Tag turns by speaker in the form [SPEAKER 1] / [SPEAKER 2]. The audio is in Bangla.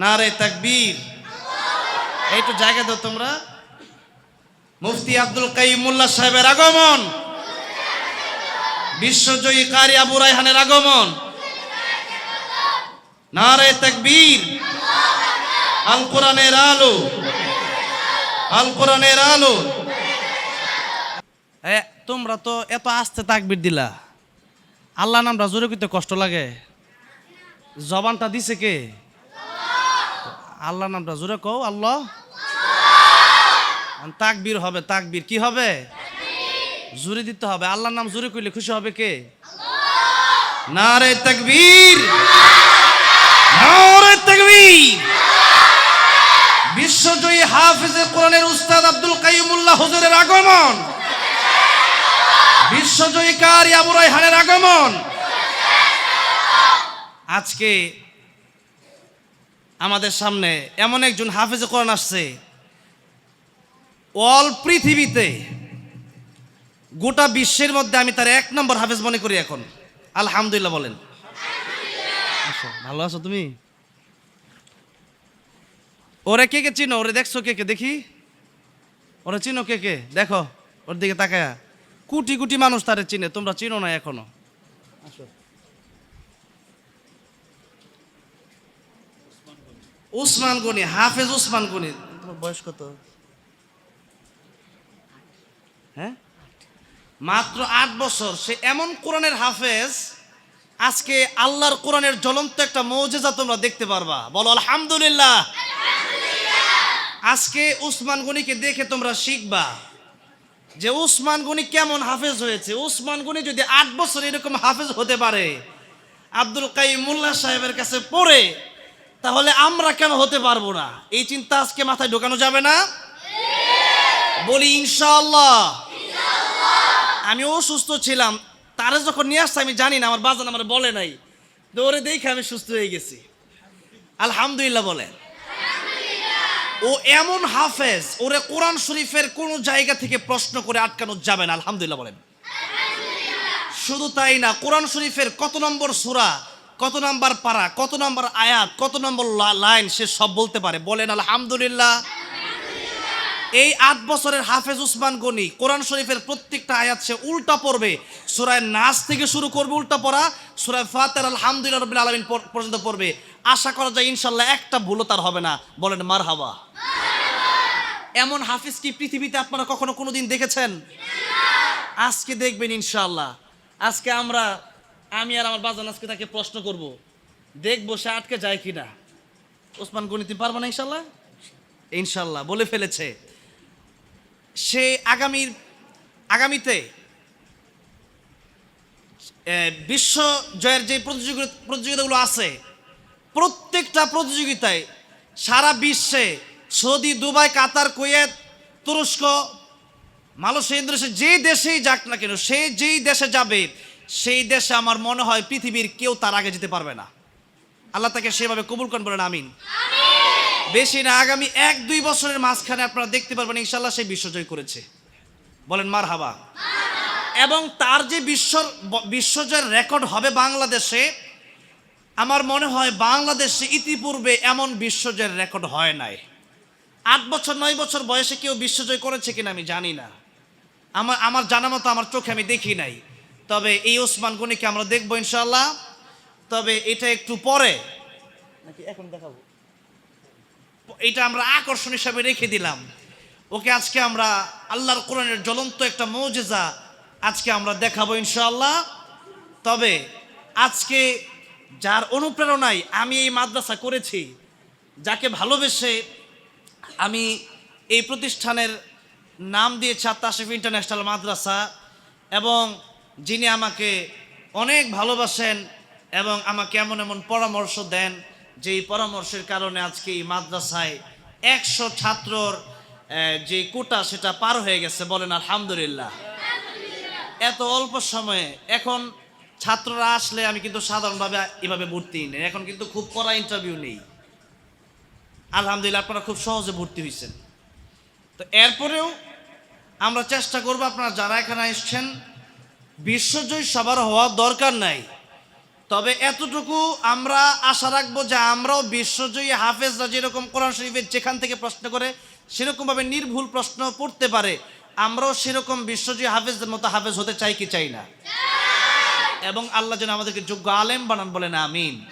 [SPEAKER 1] না রে তাকবীর। এই তো জায়গা দাও তোমরা। মুফতি আব্দুল কাইম মোল্লা সাহেবের আগমন। বিশ্বজয়ী কারি আবু রায়হানের আগমন। না রে তাকবীর। আল কোরআনের আলো। আল কোরআনের আলো। তোমরা তো এত আস্তে তাকবির দিলা। আল্লাহ নামটা জোরে করতে কষ্ট লাগে। জবানটা দিছে কে? আল্লাহ নামটা জোরে কও, আল্লাহ। তাকবীর হবে, তাকবীর কি হবে? জোরে দিতে হবে। আল্লাহর নাম জোরে করলে খুশি হবে কে? নারে তাকবীর। নারে তাকবীর। বিশ্বজয়ী হাফিজে কোরআনের উস্তাদ আব্দুল কাইয়ুমুল্লাহ হুজুরের আগমন। বিশ্বজয়ী কারি আবু রায়হানের আগমন। আজকে আমাদের সামনে এমন একজন হাফেজে কোরআন আসছে। অল পৃথিবীতে গোটা বিশ্বের মধ্যে আমি তার এক নম্বর হাফেজ মনে করি এখন। আলহামদুলিল্লাহ বলেন। আসো, ভালো আছো তুমি? ওরে কে কে চিনো? ওরে দেখছ কে কে? দেখি। ওরে চিনো কে কে? দেখো ওর দিকে তাকায়া। কোটি কোটি মানুষ তারে চিনে তোমরা চিনো না এখনও। আসো উসমান গনি হাফেজ উসমান গনি। তোমার বয়স কত? হ্যাঁ? মাত্র আট বছর। সে এমন কোরআনের হাফেজ আজকে আল্লাহর কোরআনের জ্বলন্ত একটা মৌজেজা তোমরা দেখতে পারবা। বলো আলহামদুলিল্লাহ। আজকে উসমান গনিকে দেখে তোমরা শিখবা যে উসমান গনি কেমন হাফেজ হয়েছে। উসমান গনি যদি আট বছর এরকম হাফেজ হতে পারে আব্দুল কাইম মোল্লা সাহেবের কাছে পড়ে তাহলে আমরা কেন হতে পারব না? এই চিন্তা আজকে মাথায় ঢোকানো যাবে না? বলি ইনশাল্লাহ আমি অসুস্থ ছিলাম। তারা যখন নিয়ে আসছে, আমি জানি না, আমার বাজান আমার বলে নাই। দৌড়ে দেখে আমি সুস্থ হয়ে গেছি। আলহামদুলিল্লাহ বলেন। ও এমন হাফেজ, ওরে কোরআন শরীফের কোন জায়গা থেকে প্রশ্ন করে আটকানো যাবে না। আলহামদুলিল্লাহ বলেন। শুধু তাই না, কোরআন শরীফের কত নম্বর সূরা? কত নম্বর পারা, কত নম্বর আয়াত, কত নম্বর লাইন, সে সব বলতে পারে। বলেন, আলহামদুলিল্লাহ। এই আট বছরের হাফেজ উসমান গনি, কোরআন শরীফের প্রত্যেকটা আয়াত সে উল্টা পড়বে। সুরায় নাচ থেকে শুরু করবে উল্টা পড়া, সুরায় ফাতের আলহামদুলিল্লাহ রবিল আলমিন পর্যন্ত পড়বে। আশা করা যায় ইনশাল্লাহ একটা ভুলও তার হবে না। বলেন মার হাওয়া এমন হাফিজ কি পৃথিবীতে আপনারা কখনো কোনো দিন দেখেছেন? আজকে দেখবেন ইনশাল্লাহ আজকে আমরা আমি আর আমার বাজান আজকে তাকে প্রশ্ন করব, দেখব সে আটকে যায় কিনা। ওসমান গণিত পারব না ইনশাল্লাহ? ইনশাল্লাহ, বলে ফেলেছে। সে আগামীর আগামীতে বিশ্ব জয়ের যে প্রতিযোগিতা প্রতিযোগিতাগুলো আছে, প্রত্যেকটা প্রতিযোগিতায় সারা বিশ্বে সৌদি, দুবাই, কাতার, কুয়েত, তুরস্ক, মালয়েশিয়া, ইন্দোনেশিয়া, যে দেশেই যাক না কেন, সে যেই দেশে যাবে সেই দেশে আমার মনে হয় পৃথিবীর কেউ তার আগে যেতে পারবে না। আল্লাহ তাকে সেভাবে কবুল করেন বলেন আমিন। বেশি না আগামী এক দুই বছরের মাঝখানে আপনারা দেখতে পারবেন ইনশাল্লাহ সে বিশ্বজয় করেছে। বলেন মার হাবা এবং তার যে বিশ্বর বিশ্বজয়ের রেকর্ড হবে বাংলাদেশে আমার মনে হয় বাংলাদেশে ইতিপূর্বে এমন বিশ্বজয়ের রেকর্ড হয় নাই। আট বছর নয় বছর বয়সে কেউ বিশ্বজয় করেছে কিনা আমি জানি না। আমার আমার জানা মতো আমার চোখে আমি দেখি নাই। তবে এই ওসমান গনিকে আমরা দেখব ইনশাল্লাহ তবে এটা একটু পরে। নাকি এখন দেখাবো? এটা আমরা আকর্ষণ হিসাবে রেখে দিলাম। ওকে আজকে আমরা আল্লাহর কোরআনের জ্বলন্ত একটা মৌজেজা আজকে আমরা দেখাবো ইনশাল্লাহ তবে আজকে যার অনুপ্রেরণায় আমি এই মাদ্রাসা করেছি যাকে ভালোবেসে আমি এই প্রতিষ্ঠানের নাম দিয়েছি আত্মাশিফ ইন্টারন্যাশনাল মাদ্রাসা এবং যিনি আমাকে অনেক ভালোবাসেন এবং আমাকে এমন এমন পরামর্শ দেন যে এই পরামর্শের কারণে আজকে এই মাদ্রাসায় একশো ছাত্রর যে কোটা সেটা পার হয়ে গেছে বলেন আলহামদুলিল্লাহ। এত অল্প সময়ে এখন ছাত্ররা আসলে আমি কিন্তু সাধারণভাবে এভাবে ভর্তি নেই, এখন কিন্তু খুব কড়া ইন্টারভিউ নেই। আলহামদুলিল্লাহ আপনারা খুব সহজে ভর্তি হয়েছেন তো এরপরেও আমরা চেষ্টা করব আপনারা যারা এখানে এসছেন বিশ্বজয়ী সবার হওয়া দরকার নাই। তবে এতটুকু আমরা আশা রাখব যে আমরাও বিশ্বজয়ী হাফেজরা যেরকম কোরআন শরীফের যেখান থেকে প্রশ্ন করে, সেরকমভাবে নির্ভুল প্রশ্ন পড়তে পারে। আমরাও সেরকম বিশ্বজয়ী হাফেজদের মতো হাফেজ হতে চাই কি চাই না। এবং আল্লাহ যেন আমাদেরকে যোগ্য আলেম বানান বলেন, আমিন।